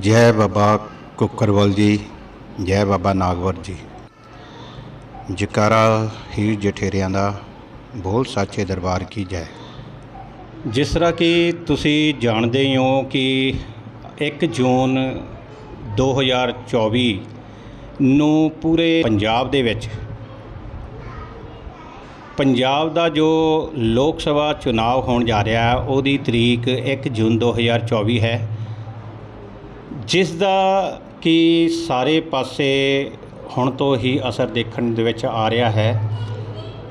ਜੈ ਬਾਬਾ ਕੁੱਕਰਵਾਲ ਜੀ, ਜੈ ਬਾਬਾ ਨਾਗਵਰ ਜੀ। ਜਕਾਰਾ ਹੀ ਜਠੇਰਿਆਂ ਦਾ ਬੋਲ ਸਾਚੇ ਦਰਬਾਰ ਕੀ ਜੈ। ਜਿਸ ਤਰ੍ਹਾਂ ਕਿ ਤੁਸੀਂ ਜਾਣਦੇ ਹੀ ਹੋ ਕਿ 1 ਜੂਨ 2024 ਨੂੰ ਪੂਰੇ ਪੰਜਾਬ ਦੇ ਵਿੱਚ ਪੰਜਾਬ ਦਾ ਜੋ ਲੋਕ ਸਭਾ ਚੁਣਾਵ ਹੋਣ ਜਾ ਰਿਹਾ ਹੈ ਉਹਦੀ ਤਰੀਕ 1 ਜੂਨ 2024 ਹੈ। ਜਿਸ ਦਾ ਕਿ ਸਾਰੇ ਪਾਸੇ ਹੁਣ ਤੋਂ ਹੀ ਅਸਰ ਦੇਖਣ ਦੇ ਵਿੱਚ ਆ ਰਿਹਾ ਹੈ।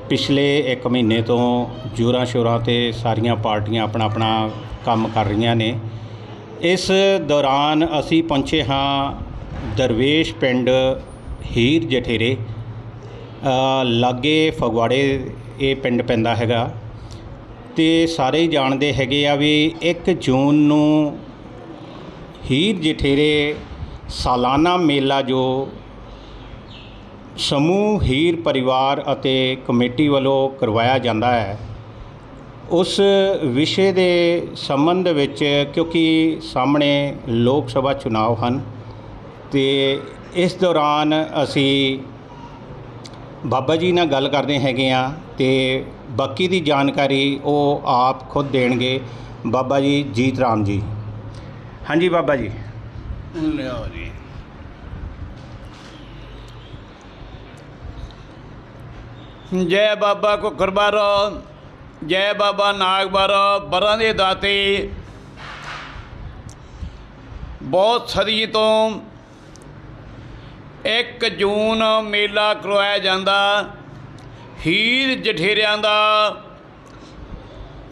ਪਿਛਲੇ 1 ਮਹੀਨੇ ਤੋਂ ਜੋਰਾਂ ਸ਼ੋਰਾਂ ਤੇ ਸਾਰੀਆਂ ਪਾਰਟੀਆਂ ਆਪਣਾ ਆਪਣਾ ਕੰਮ ਕਰ ਰਹੀਆਂ ਨੇ। ਇਸ ਦੌਰਾਨ ਅਸੀਂ ਪਹੁੰਚੇ ਹਾਂ ਦਰਵੇਸ਼ ਪਿੰਡ ਹੀਰ ਜਠੇਰੇ। ਲਾਗੇ ਫਗਵਾੜੇ ਇਹ ਪਿੰਡ ਪੈਂਦਾ ਹੈਗਾ। ਤੇ ਸਾਰੇ ਹੀ ਜਾਣਦੇ ਹੈਗੇ ਆ ਵੀ 1 ਜੂਨ ਨੂੰ ਹੀਰ ਜਠੇਰੇ ਸਾਲਾਨਾ ਮੇਲਾ ਜੋ ਸਮੂਹ ਹੀਰ ਪਰਿਵਾਰ ਅਤੇ ਕਮੇਟੀ ਵੱਲੋਂ ਕਰਵਾਇਆ ਜਾਂਦਾ ਹੈ, ਉਸ ਵਿਸ਼ੇ ਦੇ ਸੰਬੰਧ ਵਿੱਚ ਕਿਉਂਕਿ ਸਾਹਮਣੇ ਲੋਕ ਸਭਾ ਚੁਣਾਵ ਹਨ ਤੇ ਇਸ ਦੌਰਾਨ ਅਸੀਂ ਬਾਬਾ ਜੀ ਨਾਲ ਗੱਲ ਕਰਦੇ ਹੈਗੇ ਆ ਤੇ ਬਾਕੀ ਦੀ ਜਾਣਕਾਰੀ ਉਹ ਆਪ ਖੁਦ ਦੇਣਗੇ। ਬਾਬਾ ਜੀ, ਜੀਤ ਰਾਮ ਜੀ। ਹਾਂਜੀ ਬਾਬਾ ਜੀ। ਲਿਆਓ ਜੀ। ਜੈ ਬਾਬਾ ਕੁਕਰਬਾਰ ਜੈ ਬਾਬਾ ਨਾਗਬਰ, ਬਰਾਂ ਦੇ ਦਾਤੇ। ਬਹੁਤ ਸਦੀ ਤੋਂ 1 ਜੂਨ ਮੇਲਾ ਕਰਵਾਇਆ ਜਾਂਦਾ। ਹੀਰ ਜਠੇਰਿਆਂ ਦਾ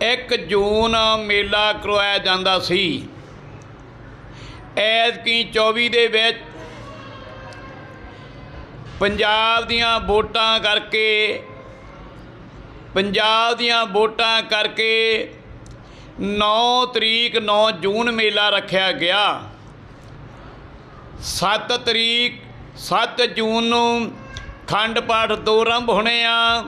1 ਜੂਨ ਮੇਲਾ ਕਰਵਾਇਆ ਜਾਂਦਾ ਸੀ। ਐਤਕੀ 24 ਦੇ ਵਿੱਚ ਪੰਜਾਬ ਦੀਆਂ ਵੋਟਾਂ ਕਰਕੇ, ਪੰਜਾਬ ਦੀਆਂ ਵੋਟਾਂ ਕਰਕੇ 9 ਤਰੀਕ 9 ਜੂਨ ਮੇਲਾ ਰੱਖਿਆ ਗਿਆ। 7 ਤਰੀਕ 7 ਜੂਨ ਨੂੰ ਖੰਡ ਪਾਠ ਦੋ ਆਰੰਭ ਹੋਣੇ ਆ।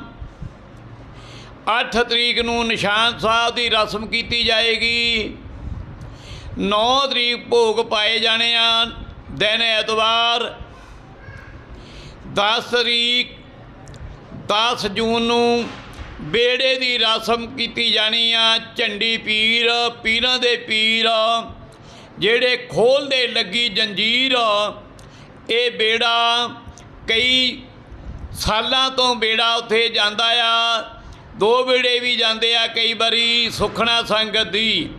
8 ਤਰੀਕ ਨੂੰ ਨਿਸ਼ਾਨ ਸਾਹਿਬ ਦੀ ਰਸਮ ਕੀਤੀ ਜਾਏਗੀ। 9 ਤਰੀਕ ਭੋਗ ਪਾਏ ਜਾਣੇ ਆ, ਦਿਨ ਐਤਵਾਰ 10 ਤਰੀਕ 10 ਜੂਨ ਨੂੰ ਬੇੜੇ ਦੀ ਰਸਮ ਕੀਤੀ ਜਾਣੀ ਆ, ਝੰਡੀ ਪੀਰ, ਪੀਰਾਂ ਦੇ ਪੀਰ, ਜਿਹੜੇ ਖੋਲਦੇ ਲੱਗੀ ਜੰਜੀਰ, ਇਹ ਬੇੜਾ ਕਈ ਸਾਲਾਂ ਤੋਂ ਬੇੜਾ ਉੱਥੇ ਜਾਂਦਾ ਆ, ਦੋ ਬੇੜੇ ਵੀ ਜਾਂਦੇ ਆ ਕਈ ਵਾਰੀ ਸੁਖਣਾ ਸੰਗਤ ਦੀ।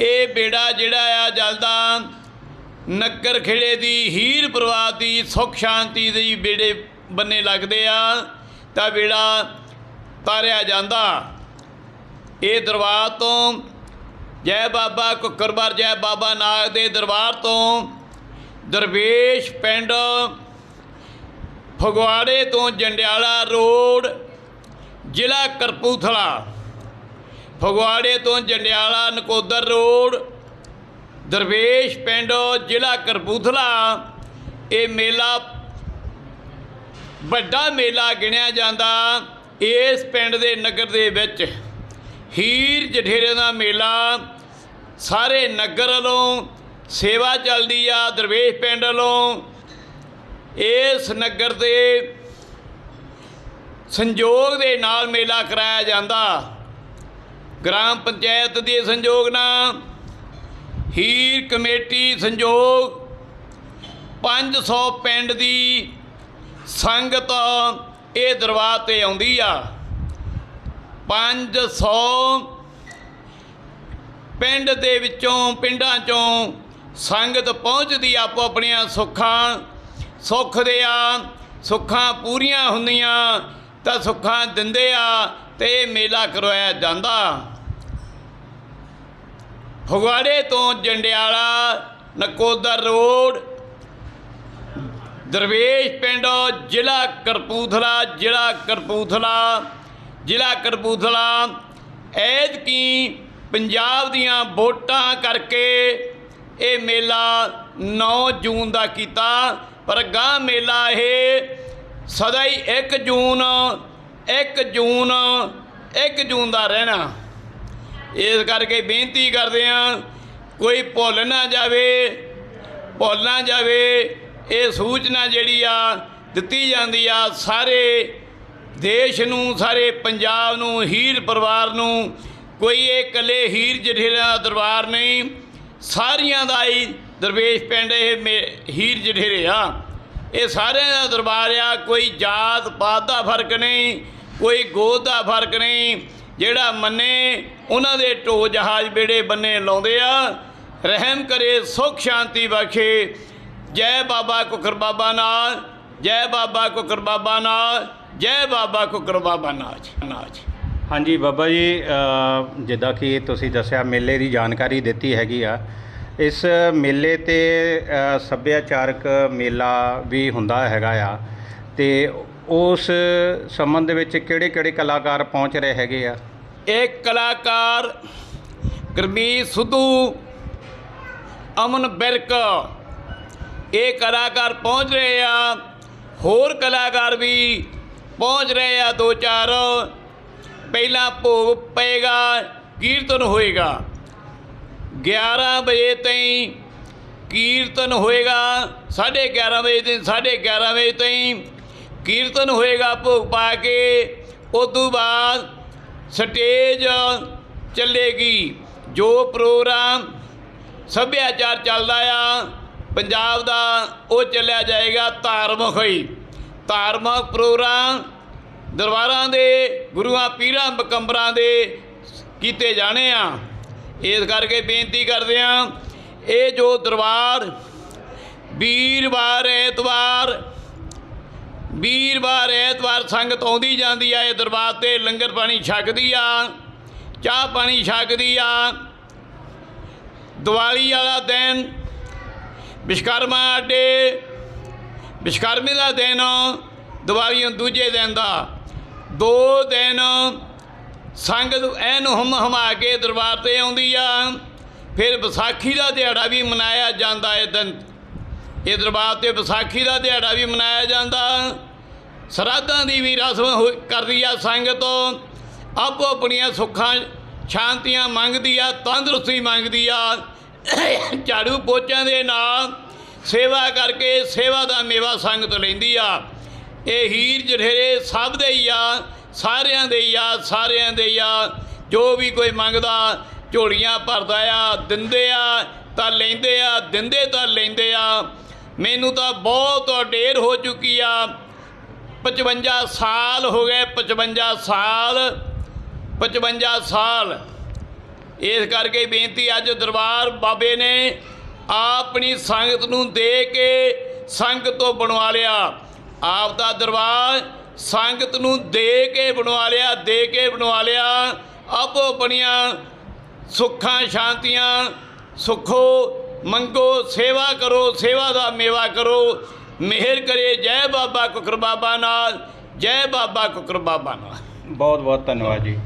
ਇਹ ਬੇੜਾ ਜਿਹੜਾ ਆ ਜਲਦਾ ਨੱਕਰ ਖੇੜੇ ਦੀ, ਹੀਰ ਪਰਿਵਾਰ ਦੀ, ਸੁਖ ਸ਼ਾਂਤੀ ਦੀ ਬੇੜੇ ਬੰਨੇ ਲੱਗਦੇ ਆ। ਤਾਂ ਬੇੜਾ ਤਾਰਿਆ ਜਾਂਦਾ। ਇਹ ਦਰਬਾਰ ਤੋਂ ਜੈ ਬਾਬਾ ਕੁੱਕਰਬਾਰ ਜੈ ਬਾਬਾ ਨਾਗ ਦੇ ਦਰਬਾਰ ਤੋਂ ਦਰਵੇਸ਼ ਪਿੰਡ ਫਗਵਾੜੇ ਤੋਂ ਜੰਡਿਆਲਾ ਰੋਡ, ਜ਼ਿਲ੍ਹਾ ਕਰਪੂਥਲਾ ਫਗਵਾੜੇ ਤੋਂ ਜੰਡਿਆਲਾ ਨਕੋਦਰ ਰੋਡ, ਦਰਵੇਸ਼ ਪਿੰਡ ਜ਼ਿਲ੍ਹਾ ਕਰਪੂਥਲਾ ਇਹ ਮੇਲਾ, ਵੱਡਾ ਮੇਲਾ ਗਿਣਿਆ ਜਾਂਦਾ ਇਸ ਪਿੰਡ ਦੇ ਨਗਰ ਦੇ ਵਿੱਚ। ਹੀਰ ਜਠੇਰੇ ਦਾ ਮੇਲਾ, ਸਾਰੇ ਨਗਰ ਵੱਲੋਂ ਸੇਵਾ ਚੱਲਦੀ ਆ, ਦਰਵੇਸ਼ ਪਿੰਡ ਵੱਲੋਂ। ਇਸ ਨਗਰ ਦੇ ਸੰਯੋਗ ਦੇ ਨਾਲ ਮੇਲਾ ਕਰਾਇਆ ਜਾਂਦਾ। ਗ੍ਰਾਮ ਪੰਚਾਇਤ ਦੇ ਸੰਯੋਗ ਨਾਲ ਹੀਰ ਕਮੇਟੀ ਸੰਯੋਗ 500 ਪਿੰਡ ਦੀ ਸੰਗਤ ਇਹ ਦਰਬਾਰ ਤੇ ਆਉਂਦੀ ਆ। 500 ਪਿੰਡ ਦੇ ਵਿੱਚੋਂ, ਪਿੰਡਾਂ ਚੋਂ ਸੰਗਤ ਪਹੁੰਚਦੀ ਆਪੋ ਆਪਣੀਆਂ ਸੁੱਖਾਂ, ਸੁੱਖ ਦੇ ਆ, ਸੁੱਖਾਂ ਪੂਰੀਆਂ ਹੁੰਦੀਆਂ ਤਾਂ ਸੁੱਖਾਂ ਦਿੰਦੇ ਆ। ਤੇ ਇਹ ਮੇਲਾ ਕਰਵਾਇਆ ਜਾਂਦਾ। ਫਗਵਾੜੇ ਤੋਂ ਜੰਡਿਆਲਾ, ਨਕੋਦਰ ਰੋਡ, ਦਰਵੇਸ਼ ਪਿੰਡ, ਜ਼ਿਲ੍ਹਾ ਕਰਪੂਥਲਾ ਜ਼ਿਲ੍ਹਾ ਕਰਪੂਥਲਾ ਜ਼ਿਲ੍ਹਾ ਕਰਪੂਥਲਾ ਐਤਕੀ ਪੰਜਾਬ ਦੀਆਂ ਵੋਟਾਂ ਕਰਕੇ ਇਹ ਮੇਲਾ 9 ਜੂਨ ਦਾ ਕੀਤਾ, ਪਰ ਗਾਂ ਮੇਲਾ ਇਹ ਸਦਾ ਹੀ 1 ਜੂਨ 1 ਜੂਨ 1 ਜੂਨ ਦਾ ਰਹਿਣਾ। ਇਸ ਕਰਕੇ ਬੇਨਤੀ ਕਰਦੇ ਹਾਂ, ਕੋਈ ਭੁੱਲ ਨਾ ਜਾਵੇ, ਭੁੱਲ ਨਾ ਜਾਵੇ, ਇਹ ਸੂਚਨਾ ਜਿਹੜੀ ਆ, ਦਿੱਤੀ ਜਾਂਦੀ ਆ ਸਾਰੇ ਦੇਸ਼ ਨੂੰ, ਸਾਰੇ ਪੰਜਾਬ ਨੂੰ, ਹੀਰ ਪਰਿਵਾਰ ਨੂੰ, ਕੋਈ ਇਹ ਇਕੱਲੇ ਹੀਰ ਜਠੇਰਿਆਂ ਦਾ ਦਰਬਾਰ ਨਹੀਂ, ਸਾਰੀਆਂ ਦਾ ਹੀ ਦਰਵੇਸ਼ ਪਿੰਡ ਇਹ ਮੇ- ਹੀਰ ਜਠੇਰੇ ਆ। ਇਹ ਸਾਰਿਆਂ ਦਾ ਦਰਬਾਰ ਆ, ਕੋਈ ਜਾਤ ਪਾਤ ਦਾ ਫ਼ਰਕ ਨਹੀਂ ਕੋਈ ਗੋਦ ਦਾ ਫ਼ਰਕ ਨਹੀਂ। ਜਿਹੜਾ ਮੰਨੇ, ਉਹਨਾਂ ਦੇ ਢੋ ਜਹਾਜ਼ ਬੇੜੇ ਬੰਨੇ ਲਾਉਂਦੇ ਆ। ਰਹਿਮ ਕਰੇ, ਸੁਖ ਸ਼ਾਂਤੀ ਬਖਸ਼ੇ। ਜੈ ਬਾਬਾ ਕੁਕਰ ਬਾਬਾ ਨਾਥ ਜੈ ਬਾਬਾ ਕੁਕਰ ਬਾਬਾ ਨਾਥ ਜੈ ਬਾਬਾ ਕੁਕਰ ਬਾਬਾ ਨਾਥ ਨਾਥ ਹਾਂਜੀ ਬਾਬਾ ਜੀ ਜਿੱਦਾਂ ਕਿ ਤੁਸੀਂ ਦੱਸਿਆ, ਮੇਲੇ ਦੀ ਜਾਣਕਾਰੀ ਦਿੱਤੀ ਹੈਗੀ ਆ। ਇਸ ਮੇਲੇ ਤੇ ਸੱਭਿਆਚਾਰਕ ਮੇਲਾ ਵੀ ਹੁੰਦਾ ਹੈਗਾ ਆ। ਤੇ ਉਸ ਸੰਬੰਧ ਵਿੱਚ ਕਿਹੜੇ ਕਿਹੜੇ ਕਲਾਕਾਰ ਪਹੁੰਚ ਰਹੇ ਹੈਗੇ ਆ? ਇਹ ਕਲਾਕਾਰ ਗੁਰਮੀਤ ਸਿੱਧੂ, ਅਮਨ ਬਿਰਕ, ਇਹ ਕਲਾਕਾਰ ਪਹੁੰਚ ਰਹੇ ਆ। ਹੋਰ ਕਲਾਕਾਰ ਵੀ ਪਹੁੰਚ ਰਹੇ ਆ ਦੋ ਚਾਰ। ਪਹਿਲਾਂ ਭੋਗ ਪਏਗਾ, ਕੀਰਤਨ ਹੋਏਗਾ। 11 ਵਜੇ ਤਾਈਂ ਕੀਰਤਨ ਹੋਏਗਾ 11:30 ਵਜੇ ਤੇ 11:30 ਵਜੇ ਤਾਈਂ ਕੀਰਤਨ ਹੋਏਗਾ ਭੋਗ ਪਾ ਕੇ, ਉਸ ਤੋਂ ਬਾਅਦ ਸਟੇਜ ਚੱਲੇਗੀ। ਜੋ ਪ੍ਰੋਗਰਾਮ ਸੱਭਿਆਚਾਰ ਚੱਲਦਾ ਆ, ਪੰਜਾਬ ਦਾ ਉਹ ਚੱਲਿਆ ਜਾਏਗਾ ਧਾਰਮਿਕ ਹੀ। ਧਾਰਮਿਕ ਪ੍ਰੋਗਰਾਮ ਦਰਬਾਰਾਂ ਦੇ, ਗੁਰੂਆਂ ਪੀਰਾਂ ਬਕੰਬਰਾਂ ਦੇ ਕੀਤੇ ਜਾਣੇ ਆ। ਇਸ ਕਰਕੇ ਬੇਨਤੀ ਕਰਦੇ ਆ, ਇਹ ਜੋ ਦਰਬਾਰ ਵੀਰਵਾਰ ਐਤਵਾਰ ਵੀਰਵਾਰ ਐਤਵਾਰ ਸੰਗਤ ਆਉਂਦੀ ਜਾਂਦੀ ਆ, ਇਹ ਦਰਬਾਰ ਤੇ ਲੰਗਰ ਪਾਣੀ ਛਕਦੀ ਆ, ਚਾਹ ਪਾਣੀ ਛਕਦੀ ਆ। ਦੀਵਾਲੀ ਵਾਲਾ ਦਿਨ, ਵਿਸ਼ਕਰਮਾ ਡੇ ਵਿਸ਼ਕਰਮੇ ਦਾ ਦਿਨ, ਦੀਵਾਲੀ ਨੂੰ ਦੂਜੇ ਦਿਨ ਦਾ। ਦੋ ਦਿਨ ਸੰਗਤ ਐਨ ਹਮ ਹਮਾ ਕੇ ਦਰਬਾਰ ਤੇ ਆਉਂਦੀ ਆ, ਫਿਰ ਵਿਸਾਖੀ ਦਾ ਦਿਹਾੜਾ ਵੀ ਮਨਾਇਆ ਜਾਂਦਾ ਹੈ ਦਿਨ। ਇਹ ਦਰਬਾਰ ਤੇ ਵਿਸਾਖੀ ਦਾ ਦਿਹਾੜਾ ਵੀ ਮਨਾਇਆ ਜਾਂਦਾ। ਸਰਾਧਾਂ ਦੀ ਵੀ ਰਸਮ ਹੋ- ਕਰਦੀ ਆ ਸੰਗਤ। ਆਪੋ ਆਪਣੀਆਂ ਸੁੱਖਾਂ, ਸ਼ਾਂਤੀਆਂ ਮੰਗਦੀ ਆ, ਤੰਦਰੁਸਤੀ ਮੰਗਦੀ ਆ। ਝਾੜੂ ਪੋਚਿਆਂ ਦੇ ਨਾਲ ਸੇਵਾ ਕਰਕੇ ਸੇਵਾ ਦਾ ਮੇਵਾ ਸੰਗਤ ਲੈਂਦੀ ਆ। ਇਹ ਹੀਰ ਜਠੇਰੇ ਸਭ ਦੇ ਹੀ ਆ, ਸਾਰਿਆਂ ਦੇ ਹੀ ਆ, ਸਾਰਿਆਂ ਦੇ ਹੀ ਆ। ਜੋ ਵੀ ਕੋਈ ਮੰਗਦਾ, ਝੋਲੀਆਂ ਭਰਦਾ ਆ, ਦਿੰਦੇ ਆ ਤਾਂ ਲੈਂਦੇ ਆ, ਦਿੰਦੇ ਤਾਂ ਲੈਂਦੇ ਆ। ਮੈਨੂੰ ਤਾਂ ਬਹੁਤ ਢੇਰ ਹੋ ਚੁੱਕੀ ਆ। 55 ਸਾਲ ਹੋ ਗਏ 55 ਸਾਲ 55 ਸਾਲ। ਇਸ ਕਰਕੇ ਬੇਨਤੀ, ਅੱਜ ਦਰਬਾਰ ਬਾਬੇ ਨੇ ਆਪਣੀ ਸੰਗਤ ਨੂੰ ਦੇ ਕੇ ਸੰਗਤ ਤੋਂ ਬਣਵਾ ਲਿਆ। ਆਪ ਦਾ ਦਰਬਾਰ ਸੰਗਤ ਨੂੰ ਦੇ ਕੇ ਬਣਵਾ ਲਿਆ, ਦੇ ਕੇ ਬਣਵਾ ਲਿਆ। ਆਪੋ ਆਪਣੀਆਂ ਸੁੱਖਾਂ, ਸ਼ਾਂਤੀਆਂ, ਸੁਖੋ ਮੰਗੋ, ਸੇਵਾ ਕਰੋ, ਸੇਵਾ ਦਾ ਮੇਵਾ ਕਰੋ। ਮਿਹਰ ਕਰੇ, ਜੈ ਬਾਬਾ ਕੁਕਰ ਬਾਬਾ ਨਾਲ, ਜੈ ਬਾਬਾ ਕੁਕਰ ਬਾਬਾ ਨਾਲ। ਬਹੁਤ ਬਹੁਤ ਧੰਨਵਾਦ ਜੀ।